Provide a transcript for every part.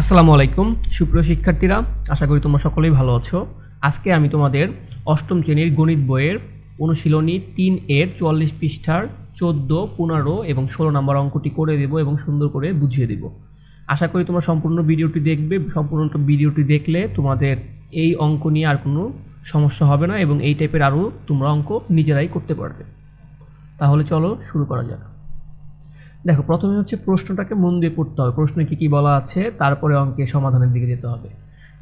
আসসালামু আলাইকুম। সুপ্রিয় শিক্ষার্থীরা, আশা করি তোমরা সকলেই ভালো আছো। আজকে আমি তোমাদের অষ্টম শ্রেণির গণিত বইয়ের অনুশীলনী তিন এর চুয়াল্লিশ পৃষ্ঠার চোদ্দ, পনেরো এবং ষোলো নম্বর অঙ্কটি করে দেবো এবং সুন্দর করে বুঝিয়ে দেব। আশা করি তোমরা সম্পূর্ণ ভিডিওটি দেখবে। সম্পূর্ণ ভিডিওটি দেখলে তোমাদের এই অঙ্ক নিয়ে আর কোনো সমস্যা হবে না এবং এই টাইপের আরও তোমরা অঙ্ক নিজেরাই করতে পারবে। তাহলে চলো শুরু করা যাক। দেখো, প্রথমে হচ্ছে প্রশ্নটাকে মন দিয়ে পড়তে হবে। প্রশ্নে কী কী বলা আছে, তারপরে অঙ্কের সমাধানের দিকে যেতে হবে।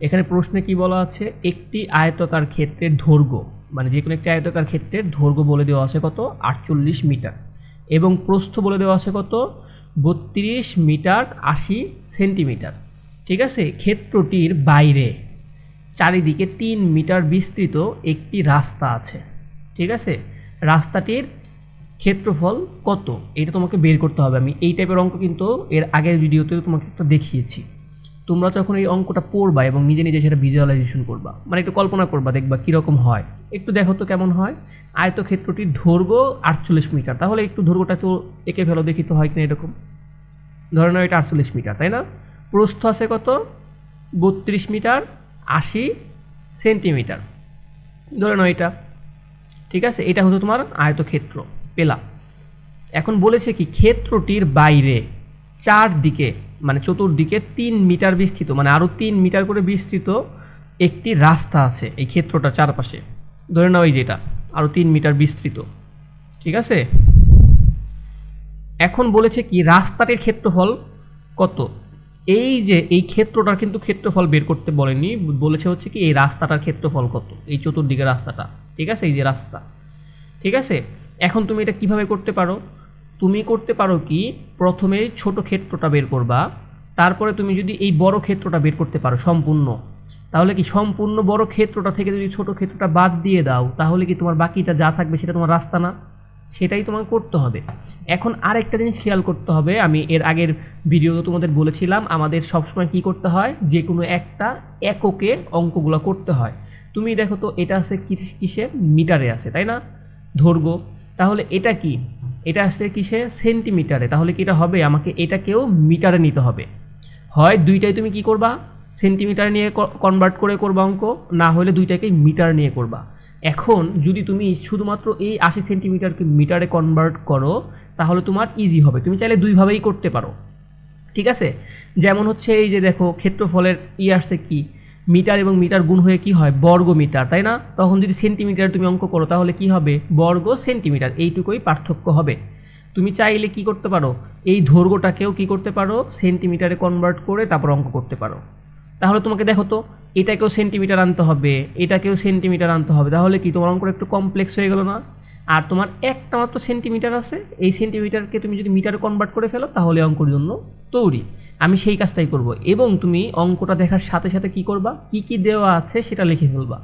এখানে প্রশ্নে কি বলা আছে, একটি আয়তকার ক্ষেত্রের দৈর্ঘ্য মানে যে কোনো একটি আয়তকার ক্ষেত্রের দৈর্ঘ্য বলে দেওয়া আছে কত? আটচল্লিশ মিটার। এবং প্রস্থ বলে দেওয়া আছে কত? বত্রিশ মিটার আশি সেন্টিমিটার। ঠিক আছে? ক্ষেত্রটির বাইরে, চারিদিকে তিন মিটার বিস্তৃত একটি রাস্তা আছে। ঠিক আছে? রাস্তাটির ক্ষেত্রফল কত? এটা তোমাকে বের করতে হবে। আমি এই টাইপের অঙ্ক কিন্তু এর আগের ভিডিওতে তোমাকে একটা দেখিয়েছি। তোমরা যখন এই অঙ্কটা পড়বা এবং নিজে নিজে সেটা ভিজুয়ালাইজেশন করবা মানে একটু কল্পনা করবা, দেখবা কীরকম হয়। একটু দেখো তো কেমন হয়। আয়তক্ষেত্রটির দৈর্ঘ্য আটচল্লিশ মিটার। তাহলে একটু দৈর্ঘ্যটা তো এঁকে ফেলো, দেখি তো হয় কিনা এরকম। ধরে নাও এটা আটচল্লিশ মিটার, তাই না? প্রস্থ আছে কত? বত্রিশ মিটার, আশি সেন্টিমিটার। ধরে নাও এটা। ঠিক আছে? এটা হলো তোমার আয়তক্ষেত্র। পেলা এখন বলেছে কি, ক্ষেত্রটির বাইরে চারদিকে মানে চতুর্দিকে তিন মিটার বিস্তৃত মানে আরও তিন মিটার করে বিস্তৃত একটি রাস্তা আছে এই ক্ষেত্রটা চারপাশে। ধরে নাও এই যেটা আরও তিন মিটার বিস্তৃত। ঠিক আছে? এখন বলেছে কি, রাস্তাটির ক্ষেত্রফল কত? এই যে, এই ক্ষেত্রটার কিন্তু ক্ষেত্রফল বের করতে বলেনি, বলেছে হচ্ছে কি, এই রাস্তাটার ক্ষেত্রফল কত? এই চতুর্দিকে রাস্তাটা। ঠিক আছে? এই যে রাস্তা। ঠিক আছে? এখন তুমি এটা কীভাবে করতে পারো? তুমি করতে পারো কি, প্রথমে ছোট ক্ষেত্রটা বের করবা, তারপরে তুমি যদি এই বড় ক্ষেত্রটা বের করতে পারো, সম্পূর্ণ, তাহলে কি সম্পূর্ণ বড় ক্ষেত্রটা থেকে যদি ছোট ক্ষেত্রটা বাদ দিয়ে দাও, তাহলে কি তোমার বাকিটা যা থাকবে সেটা তোমার রাস্তা না? সেটাই তোমাকে করতে হবে। এখন আরেকটা জিনিস খেয়াল করতে হবে, আমি এর আগের ভিডিওতে তোমাদের বলেছিলাম, আমাদের সবসময় কি করতে হয়? যে কোনো একটা এককে অঙ্কগুলো করতে হয়। তুমি দেখো তো, এটা আছে কিসে মিটারে আছে, তাই না? দৈর্ঘ্য তাহলে এটা কি? এটা আছে কিসে? সেন্টিমিটারে। তাহলে কি এটা হবে? আমাকে এটাকেও মিটারে নিতে হবে। হয় দুইটাই তুমি কি করবা? সেন্টিমিটার নিয়ে কনভার্ট করে করবা অঙ্ক, না হলে দুইটাকেই মিটার নিয়ে করবা। এখন যদি তুমি শুধুমাত্র এই আশি সেন্টিমিটারকে মিটারে কনভার্ট করো, তাহলে তোমার ইজি হবে। তুমি চাইলে দুইভাবেই করতে পারো। ঠিক আছে? যেমন হচ্ছে এই যে দেখো, ক্ষেত্রফলের ই আসছে কি? মিটার এবং মিটার গুণ হয়ে কি হয়? বর্গ মিটার, তাই না? তখন যদি সেন্টিমিটার তুমি অঙ্ক করো, তাহলে কি হবে? বর্গ সেন্টিমিটার, এইটুকুই পার্থক্য হবে। তুমি চাইলে কি করতে পারো? এই দৈর্ঘ্যটাকেও কি করতে পারো? সেন্টিমিটারে কনভার্ট করে তারপর অঙ্ক করতে পারো। তাহলে তোমাকে দেখো তো, এটাকেও সেন্টিমিটার আনতে হবে, এটাকেও সেন্টিমিটার আনতে হবে। তাহলে কি, তোমার অঙ্কটা একটু কমপ্লেক্স হয়ে গেল না? আর তোমার একটা মাত্র সেন্টিমিটার আছে, এই সেন্টিমিটারকে তুমি যদি মিটারে কনভার্ট করে ফেলো, তাহলে অঙ্কর জন্য তৈরি। আমি সেই কাজটাই করব। এবং তুমি অঙ্কটা দেখার সাথে সাথে কি করবা? কি কি দেওয়া আছে সেটা লিখে ফেলবা।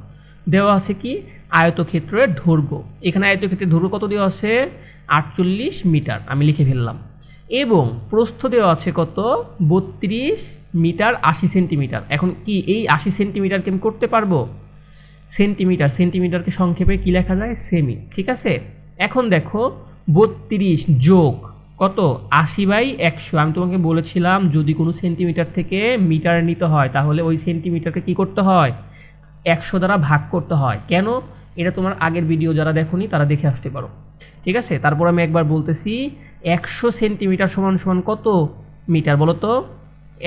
দেওয়া আছে কি? আয়তক্ষেত্রের দৈর্ঘ্য এখানে আয়তক্ষেত্রের দৈর্ঘ্য কত দেওয়া আছে? আটচল্লিশ মিটার। আমি লিখে ফেললাম। এবং প্রস্থ দেওয়া আছে কত? বত্রিশ মিটার আশি সেন্টিমিটার এখন কি এই আশি সেন্টিমিটারকে আমি করতে পারব? সেন্টিমিটার, সেন্টিমিটারকে সংক্ষেপে কী লেখা যায়? সেমি, ঠিক আছে? এখন দেখো, বত্রিশ যোগ কত? আশি বাই একশো। আমি তোমাকে বলেছিলাম, যদি কোনো সেন্টিমিটার থেকে মিটার নিতে হয়, তাহলে ওই সেন্টিমিটারকে কী করতে হয়? একশো দ্বারা ভাগ করতে হয়। কেন? এটা তোমার আগের ভিডিও যারা দেখোনি, তারা দেখে আসতে পারো। ঠিক আছে? তারপর আমি একবার বলতেছি, একশো সেন্টিমিটার সমান সমান কত মিটার বলো তো?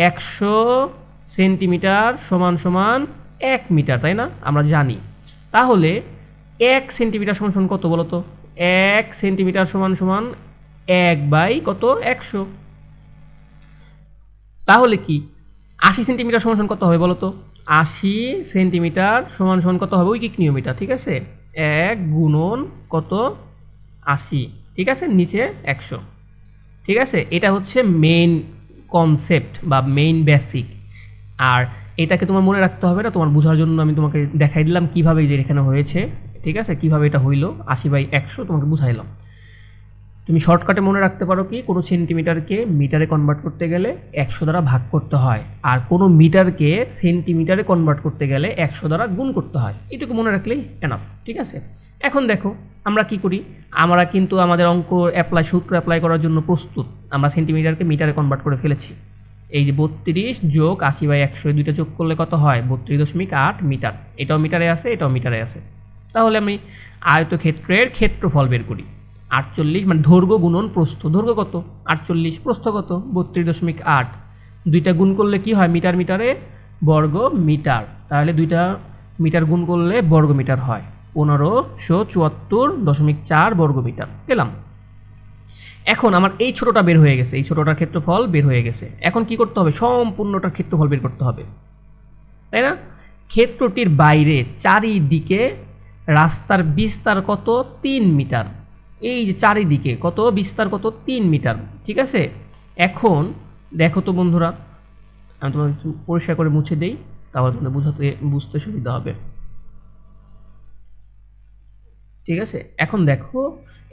একশো সেন্টিমিটার সমান সমান এক মিটার, তাই না? আমরা জানি। তাহলে এক সেন্টিমিটার সমান সমান কত বলো তো? এক সেন্টিমিটার সমান সমান এক বাই কত? একশো। তাহলে কি? আশি সেন্টিমিটার সমান সমান কত হবে বলো তো? আশি সেন্টিমিটার সমান সমান কত হবে? উইকিক নিয়মিটার ঠিক আছে? এক গুণন কত? আশি, ঠিক আছে? নিচে একশো। ঠিক আছে? এটা হচ্ছে মেইন কনসেপ্ট বা মেইন বেসিক আর এটাকে তোমার মনে রাখতে হবে না, তোমার বোঝার জন্য আমি তোমাকে দেখাই দিলাম কীভাবে যে এখানে হয়েছে, ঠিক আছে? কীভাবে এটা হইল? আশি বাই একশো, তোমাকে বুঝাইলাম তুমি শর্টকাটে মনে রাখতে পারো কি, কোনো সেন্টিমিটারকে মিটারে কনভার্ট করতে গেলে একশো দ্বারা ভাগ করতে হয়, আর কোনো মিটারকে সেন্টিমিটারে কনভার্ট করতে গেলে একশো দ্বারা গুণ করতে হয়। এটুকু মনে রাখলেই এনাফ ঠিক আছে? এখন দেখো, আমরা কি করি? আমরা কিন্তু আমাদের অঙ্ক অ্যাপ্লাই সূত্র অ্যাপ্লাই করার জন্য প্রস্তুত। আমরা সেন্টিমিটারকে মিটারে কনভার্ট করে ফেলেছি। এই যে বত্রিশ যোগ আশি বাই একশো দুইটা যোগ করলে কত হয়? বত্রিশ দশমিক আট মিটার। এটাও মিটারে আছে, এটাও মিটারে আছে। তাহলে আমি আয়তক্ষেত্রের ক্ষেত্রফল বের করি। আটচল্লিশ মানে দৈর্ঘ্য গুণন প্রস্থ। দৈর্ঘ্য কত? আটচল্লিশ। প্রস্থ কত? বত্রিশ দশমিক আট। দুইটা গুণ করলে কি হয়? মিটার মিটারে বর্গ মিটার। তাহলে দুইটা মিটার গুণ করলে বর্গ মিটার হয়। পনেরোশো চুয়াত্তর দশমিক চার বর্গ মিটার। পেলাম। এখন আমার এই ছোটোটা বের হয়ে গেছে, এই ছোটটার ক্ষেত্রফল বের হয়ে গেছে। এখন কি করতে হবে? সম্পূর্ণটার ক্ষেত্রফল বের করতে হবে। তাই না? ক্ষেত্রটির বাইরে চারিদিকে রাস্তার বিস্তার কত? তিন মিটার। এই যে চারিদিকে কত? বিস্তার কত? তিন মিটার। ঠিক আছে? এখন দেখো তো বন্ধুরা, আমি তোমাদের পরিষ্কার করে মুছে দেই, তাহলে তোমাদের বুঝাতে বুঝতে সুবিধা হবে। ঠিক আছে? এখন দেখো,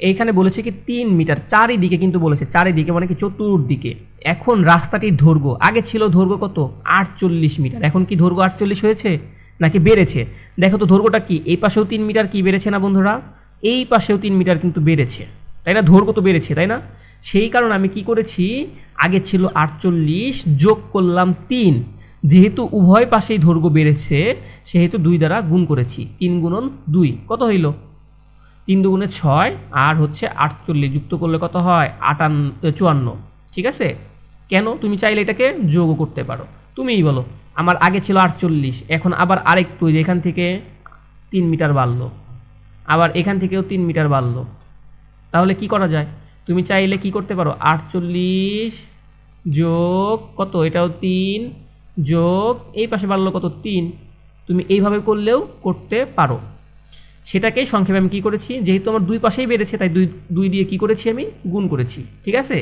এইখানে বলেছে কি তিন মিটার, চারিদিকে কিন্তু বলেছে, চারিদিকে মানে কি চতুর্দিকে। এখন রাস্তাটির দৈর্ঘ্য আগে ছিল দৈর্ঘ্য কত? আটচল্লিশ মিটার, এখন কি দৈর্ঘ্য আটচল্লিশ হয়েছে? নাকি বেড়েছে? দেখো তো দৈর্ঘ্যটা কি, এই পাশেও তিন মিটার কি বেড়েছে না বন্ধুরা? এই পাশেও তিন মিটার কিন্তু বেড়েছে। তাই না? দৈর্ঘ্য তো বেড়েছে, তাই না? সেই কারণে আমি কি করেছি, আগে ছিল আটচল্লিশ, যোগ করলাম তিন। যেহেতু উভয় পাশেই দৈর্ঘ্য বেড়েছে, সেহেতু দুই দ্বারা গুণ করেছি, তিন গুণন দুই। কত হইল? তিন দুগুণে ছয়, আর হচ্ছে আটচল্লিশ যুক্ত করলে কত হয়? আটান্ন চুয়ান্ন। ঠিক আছে? কেন? তুমি চাইলে এটাকে যোগও করতে পারো। তুমিই বলো। আমার আগে ছিল আটচল্লিশ, এখন আবার আরেকটু যে এখান থেকে তিন মিটার বাড়লো। আবার এখান থেকেও তিন মিটার বাড়লো। তাহলে কি করা যায়? তুমি চাইলে কি করতে পারো? আটচল্লিশ যোগ কত? এটাও তিন। যোগ, এই পাশে বাড়লো কত? তিন। তুমি এইভাবে করলেও করতে পারো। সেটাকেই সংক্ষেপে আমি কী করেছি? যেহেতু আমার দুই পাশেই বেড়েছে, তাই দুই দুই দিয়ে কী করেছি আমি? গুণ করেছি, ঠিক আছে?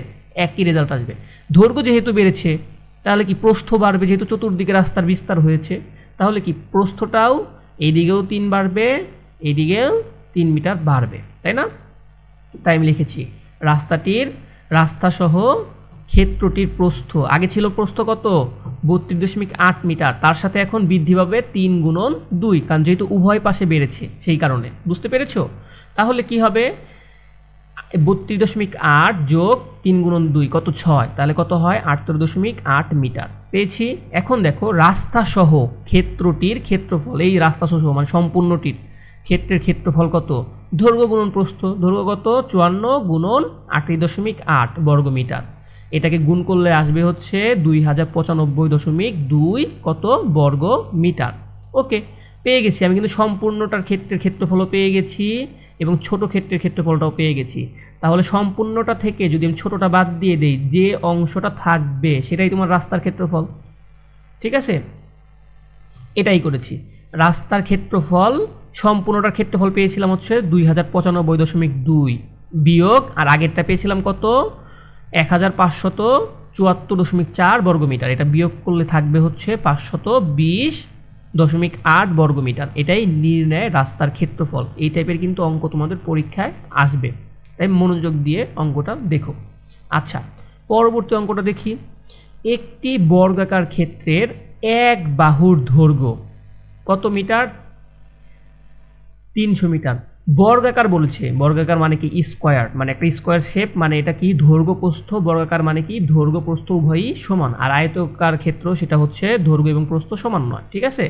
একই রেজাল্ট আসবে। দৈর্ঘ্য যেহেতু বেড়েছে, তাহলে কি প্রস্থ বাড়বে? যেহেতু চতুর্দিকে রাস্তার বিস্তার হয়েছে, তাহলে কি প্রস্থটাও এইদিকেও তিন বাড়বে, এইদিকেও তিন মিটার বাড়বে, তাই না? তাই আমি লিখেছি, রাস্তাটির রাস্তাসহ ক্ষেত্রটির প্রস্থ। আগে ছিল প্রস্থ কত? বত্রিশ দশমিক আট মিটার। তার সাথে এখন বৃদ্ধি পাবে তিন গুণন দুই, কারণ যেহেতু উভয় পাশে বেড়েছে সেই কারণে। বুঝতে পেরেছ? তাহলে কি হবে? বত্রিশ দশমিক আট যোগ তিন গুণন দুই, কত ছয়? তাহলে কত হয়? আটত্রিশ দশমিক আট মিটার। পেয়েছি? এখন দেখো রাস্তা সহ ক্ষেত্রটির ক্ষেত্রফল, এই রাস্তা সহ মানে সম্পূর্ণটির ক্ষেত্রের ক্ষেত্রফল কত? দৈর্ঘ্য গুণন প্রস্থ, দৈর্ঘ্য কত? চুয়ান্ন গুণন আটত্রিশ দশমিক আট বর্গ মিটার। এটাকে গুণ করলে আসবে হচ্ছে দুই হাজার পঁচানব্বই দশমিক দুই কত বর্গ মিটার। ওকে, পেয়ে গেছি। আমি কিন্তু সম্পূর্ণটার ক্ষেত্রের ক্ষেত্রফলও পেয়ে গেছি এবং ছোট ক্ষেত্রের ক্ষেত্রফলটাও পেয়ে গেছি। তাহলে সম্পূর্ণটা থেকে যদি আমি ছোটোটা বাদ দিয়ে দেই, যে অংশটা থাকবে সেটাই তোমার রাস্তার ক্ষেত্রফল। ঠিক আছে? এটাই করেছি। রাস্তার ক্ষেত্রফল, সম্পূর্ণটার ক্ষেত্রফল পেয়েছিলাম হচ্ছে দুই হাজার পঁচানব্বই দশমিক দুই বিয়োগ, আর আগেরটা পেয়েছিলাম কত? এক হাজার পাঁচশত চুয়াত্তর দশমিক চার বর্গমিটার। এটা বিয়োগ করলে থাকবে হচ্ছে পাঁচশত বিশ দশমিক আট বর্গমিটার। এটাই নির্ণয় রাস্তার ক্ষেত্রফল। এই টাইপের কিন্তু অঙ্ক তোমাদের পরীক্ষায় আসবে। তাই মনোযোগ দিয়ে অঙ্কটা দেখো। আচ্ছা পরবর্তী অঙ্কটা দেখি। একটি বর্গাকার ক্ষেত্রের এক বাহুর দৈর্ঘ্য কত মিটার? তিনশো মিটার। বর্গাকার বলছে। বর্গাকার মানে কি স্কোয়ার মানে একটা স্কোয়ার শেপ মানে এটা কি দৈর্ঘ্যপ্রস্থ? বর্গাকার মানে কি দৈর্ঘ্য উভয়ই সমান। আর আয়তকার ক্ষেত্র সেটা হচ্ছে দৈর্ঘ্য এবং প্রস্থ সমান নয়, ঠিক আছে?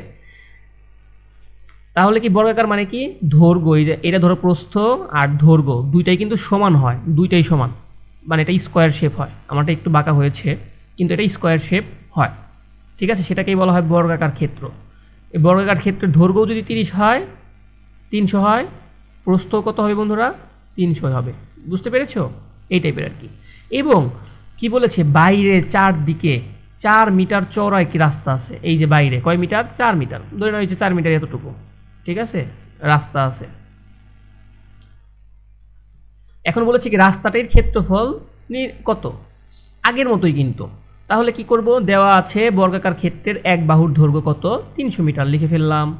তাহলে কি বর্গাকার মানে কি? দৈর্ঘ্য। এটা ধরো প্রস্থ আর দৈর্ঘ্য, দুইটাই কিন্তু সমান হয়, দুইটাই সমান। মানে এটা স্কোয়ার শেপ হয়। আমারটা একটু বাঁকা হয়েছে, কিন্তু এটা স্কোয়ার শেপ হয়, ঠিক আছে? সেটাকেই বলা হয় বর্গাকার ক্ষেত্র। এই বর্গাকার ক্ষেত্রের দৈর্ঘ্য যদি তিরিশ হয়, তিনশো হয় প্রস্থ কত হবে বন্ধুরা? তিনশো হবে। বুঝতে পেরেছ? এই টাইপের আর কি। এবং কি বলেছে? বাইরে চারদিকে চার মিটার চওড়া একটি রাস্তা আছে? এই যে বাইরে, কয় মিটার? চার মিটার। ধরে নেওয়া হয়েছে চার মিটার এতটুকু। ঠিক আছে? রাস্তা আছে। এখন বলেছে কি, রাস্তাটির ক্ষেত্রফল কত? আগের মতোই কিন্তু। তাহলে কি করব? দেওয়া আছে বর্গাকার ক্ষেত্রের এক বাহুর দৈর্ঘ্য কত? তিনশো মিটার। লিখে ফেললাম।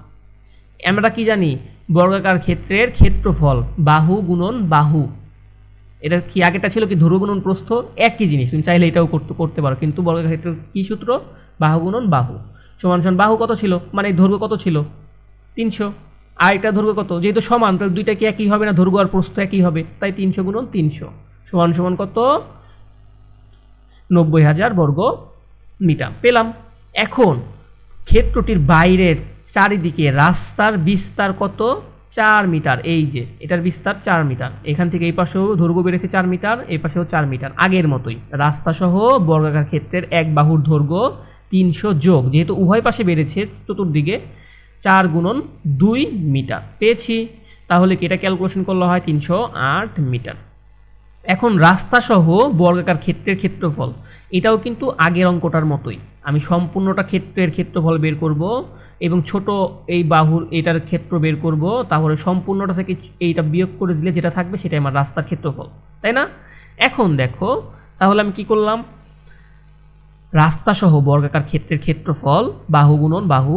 আমরা কি জানি? বর্গাকার ক্ষেত্রের ক্ষেত্রফল, বাহু গুণন বাহু। এটা কি আগেটা ছিল কি? ধরু গুণন প্রস্থ, একই জিনিস। তুমি চাইলে এটাও করতে করতে পারো। কিন্তু বর্গাকার ক্ষেত্রের কী সূত্র? বাহু গুণন বাহু। সমান সমান বাহু কত ছিল? মানে দৈর্ঘ্য কত ছিল? তিনশো। আর এটা দৈর্ঘ্য কত? যেহেতু সমান, তাহলে দুইটা কি একই হবে না? দৈর্ঘ্য আর প্রস্থ একই হবে। তাই তিনশো গুণন তিনশো। সমান সমান কত? নব্বই হাজার বর্গ মিটার পেলাম। এখন ক্ষেত্রটির বাইরের চারিদিকে রাস্তার বিস্তার কত? চার মিটার, এই যে, এটার বিস্তার চার মিটার। এখান থেকে এই পাশেও দৈর্ঘ্য বেড়েছে চার মিটার, এই পাশেও চার মিটার, আগের মতোই। রাস্তা সহ বর্গাকার ক্ষেত্রের এক বাহুর দৈর্ঘ্য তিনশো যোগ, যেহেতু উভয় পাশে বেড়েছে চতুর্দিকে, চার গুণন দুই মিটার। পেয়েছি। তাহলে কি এটা ক্যালকুলেশন করলে হয় তিনশো আট মিটার? এখন রাস্তা সহ বর্গাকার ক্ষেত্রের ক্ষেত্রফল, এটাও কিন্তু আগের অঙ্কটার মতোই। আমি সম্পূর্ণটা ক্ষেত্রের ক্ষেত্রফল বের করব এবং ছোট এই বাহুর এটার ক্ষেত্র বের করব, তাহলে সম্পূর্ণটা থেকে এইটা বিয়োগ করে দিলে যেটা থাকবে সেটাই আমার রাস্তার ক্ষেত্রফল, তাই না? এখন দেখো, তাহলে আমি কি করলাম? রাস্তা সহ বর্গাকার ক্ষেত্রের ক্ষেত্রফল, বাহু গুণন বাহু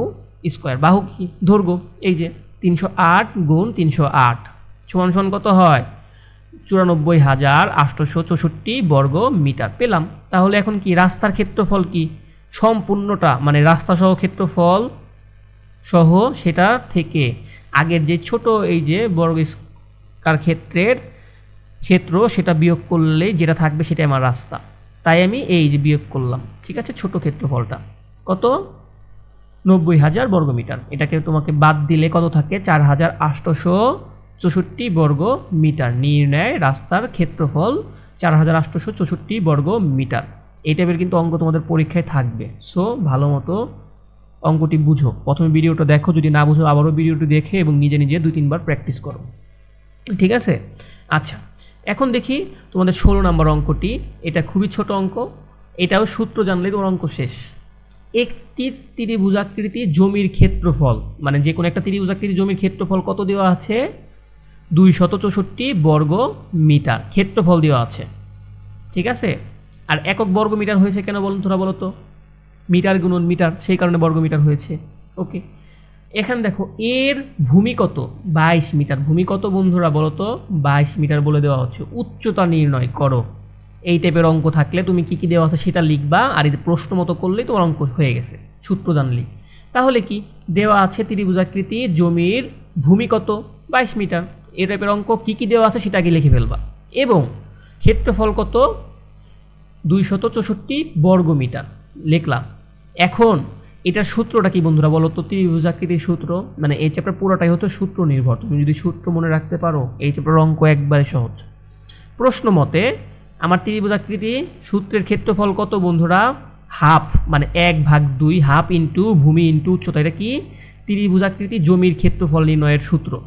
স্কোয়ার। বাহু কি? দৈর্ঘ্য এই যে তিনশো আট গুণ তিনশো আট, সমান সমান কত হয়? চুরানব্বই হাজার আটশোশো চৌষট্টি বর্গ মিটার। পেলাম। তাহলে এখন কি রাস্তার ক্ষেত্রফল কি? সম্পূর্ণটা মানে রাস্তা সহ ক্ষেত্রফল সহ সেটা থেকে আগের যে ছোট এই যে বর্গ কার ক্ষেত্রের ক্ষেত্র, সেটা বিয়োগ করলে যেটা থাকবে সেটাই আমার রাস্তা। তাই আমি এই যে বিয়োগ করলাম। ঠিক আছে? ছোট ক্ষেত্রফলটা। কত? নব্বই হাজার বর্গমিটার এটাকে তোমাকে বাদ দিলে কত থাকে? চার হাজার আটশোশো চৌষট্টি বর্গ মিটার। নির্ণয় রাস্তার ক্ষেত্রফল চার হাজার আটশোশো চৌষট্টি বর্গ মিটার। এই টাইপের কিন্তু অঙ্ক তোমাদের পরীক্ষায় থাকবে। সো, ভালো মতো অঙ্কটি বুঝো। প্রথমে ভিডিওটা দেখো, যদি না বুঝো, আবারও ভিডিওটি দেখে এবং নিজে নিজে দুই, তিনবার প্র্যাকটিস করো। ঠিক আছে? আচ্ছা এখন দেখি তোমাদের ষোলো নম্বর অঙ্কটি। এটা খুবই ছোট অঙ্ক। এটাও সূত্র জানলেই তোমার অঙ্ক শেষ। একটি ত্রিভুজাকৃতি জমির ক্ষেত্রফল মানে যে কোনো একটা ত্রিভুজাকৃতি জমির ক্ষেত্রফল কত দেওয়া আছে? দুই শত চৌষট্টি বর্গ মিটার। ক্ষেত্রফল দেওয়া আছে। ঠিক আছে? আর একক বর্গ মিটার হয়েছে কেন বলুন তোরা বলো তো? মিটার গুণন মিটার, সেই কারণে বর্গ মিটার হয়েছে। ওকে? এখানে দেখো, এর ভূমি কত? বাইশ মিটার। ভূমি কত বন্ধুরা, বলো তো? বাইশ মিটার বলে দেওয়া হচ্ছে। উচ্চতা নির্ণয় করো। এই টাইপের অঙ্ক থাকলে তুমি কি কি দেওয়া আছে সেটা লিখবা, আর এই প্রশ্ন মতো করলেই তোমার অঙ্ক হয়ে গেছে। সূত্র জানলি তাহলে কি? দেওয়া আছে ত্রিভুজাকৃতি জমির ভূমি কত? বাইশ মিটার। এই টাইপের অঙ্ক কি কি দেওয়া আছে সেটা আগে লিখে ফেলবা। এবং ক্ষেত্রফল কত? দুইশত চৌষট্টি বর্গ মিটার লিখলাম। এখন এটার সূত্রটা কি বন্ধুরা বলো তো? ত্রিভুজাকৃতির সূত্র মানে এই চ্যাপ্টার পুরোটাই হতো সূত্র নির্ভর। তুমি যদি সূত্র মনে রাখতে পারো, এই চ্যাপ্টার অঙ্ক একবারে সহজ। প্রশ্ন মতে, আমার ত্রিভুজাকৃতি সূত্রের ক্ষেত্রফল কত বন্ধুরা? হাফ মানে এক ভাগ দুই, হাফ ইন্টু ভূমি ইন্টু উচ্চতা, এটা কি? ত্রিভুজাকৃতি জমির ক্ষেত্রফল নির্ণয়ের সূত্র।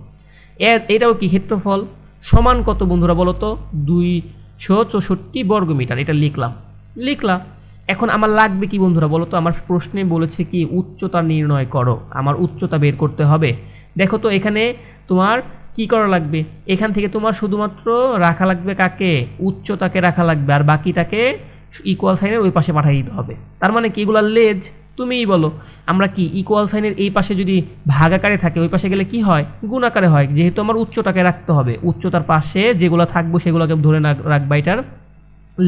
এর এটাও কি ক্ষেত্রফল? সমান কত বন্ধুরা বলো তো? দুইশো চৌষট্টি বর্গমিটার এটা লিখলাম। লিখলাম। এখন আমার লাগবে কি বন্ধুরা বলো তো? আমার প্রশ্নে বলেছে কি, উচ্চতা নির্ণয় করো। আমার উচ্চতা বের করতে হবে। দেখো তো এখানে তোমার কি করা লাগবে? এখান থেকে তোমার শুধুমাত্র রাখা লাগবে কাকে? উচ্চতাকে রাখা লাগবে। আর বাকিটাকে ইকুয়াল সাইনের ওই পাশে পাঠিয়ে দিতে হবে। তার মানে কি? এগুলো লেজ। তুমিই বলো, আমরা কি ইকুয়াল সাইনের এই পাশে যদি ভাগ আকারে থাকে, ওই পাশে গেলে কি হয়? গুণ আকারে হয়। যেহেতু আমার উচ্চতাকে রাখতে হবে, উচ্চতার পাশে যেগুলো থাকব সেগুলোকে ধরে রাখবা এটার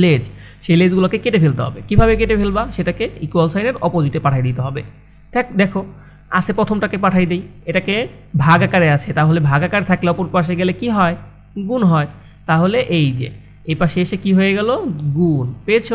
লেজ সেই লেজগুলোকে কেটে ফেলতে হবে। কীভাবে কেটে ফেলবা? সেটাকে ইকুয়াল সাইনের অপোজিটে পাঠিয়ে দিতে হবে। দেখ, দেখো আসে প্রথমটাকে পাঠাই দেই। এটাকে ভাগ আকারে আছে। তাহলে ভাগ আকার থাকলে অপর পাশে গেলে কি হয়? গুণ হয়। তাহলে এই যে, এই পাশে এসে কি হয়ে গেল? গুণ। পেয়েছ?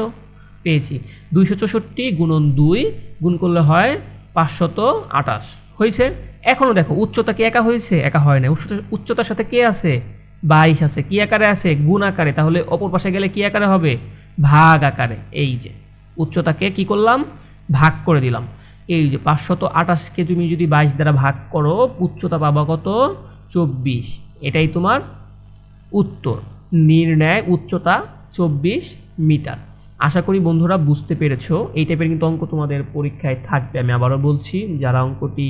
পেয়েছি। দুইশো চৌষট্টি গুণন দুই গুণ করলে হয় পাঁচশত আটাশ হয়েছে? এখনও দেখো, উচ্চতা কি একা হয়েছে? একা হয় না। উচ্চতা উচ্চতার সাথে কে আছে? বাইশ আছে। কি আকারে আছে? গুণ আকারে। তাহলে অপর পাশে গেলে কি আকারে হবে? ভাগ আকারে। এই যে, উচ্চতাকে কি করলাম? ভাগ করে দিলাম। এই যে, পাঁচশত আটাশকে তুমি যদি বাইশ দ্বারা ভাগ করো, উচ্চতা পাবা কত? চব্বিশ। এটাই তোমার উত্তর। নির্ণয় উচ্চতা চব্বিশ মিটার। আশা করি বন্ধুরা বুঝতে পেরেছ। এই টাইপের কিন্তু অঙ্ক তোমাদের পরীক্ষায় থাকবে। আমি আবারও বলছি, যারা অঙ্কটি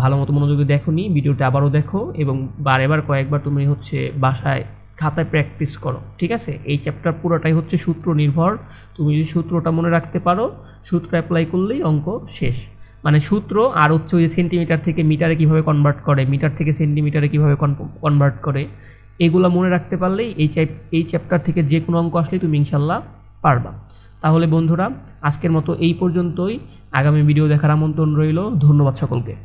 ভালো মতো মনোযোগে দেখোনি, ভিডিওটা আবারও দেখো এবং বারে বার কয়েকবার তুমি হচ্ছে বাসায় খাতায় প্র্যাকটিস করো, ঠিক আছে? এই চ্যাপ্টার পুরোটাই হচ্ছে সূত্র নির্ভর। তুমি যদি সূত্রটা মনে রাখতে পারো, সূত্র অ্যাপ্লাই করলেই অঙ্ক শেষ। মানে সূত্র আর হচ্ছে ওই যে সেন্টিমিটার থেকে মিটারে কীভাবে কনভার্ট করে মিটার থেকে সেন্টিমিটারে কীভাবে কনভার্ট করে, এগুলো মনে রাখতে পারলেই এই চ্যাপ এই চ্যাপ্টার থেকে যে কোনো অঙ্ক আসলেই তুমি ইনশাল্লাহ পারবা। তাহলে বন্ধুরা আজকের মতো এই পর্যন্তই। আগামী ভিডিও দেখার আমন্ত্রণ রইল। ধন্যবাদ সকলকে।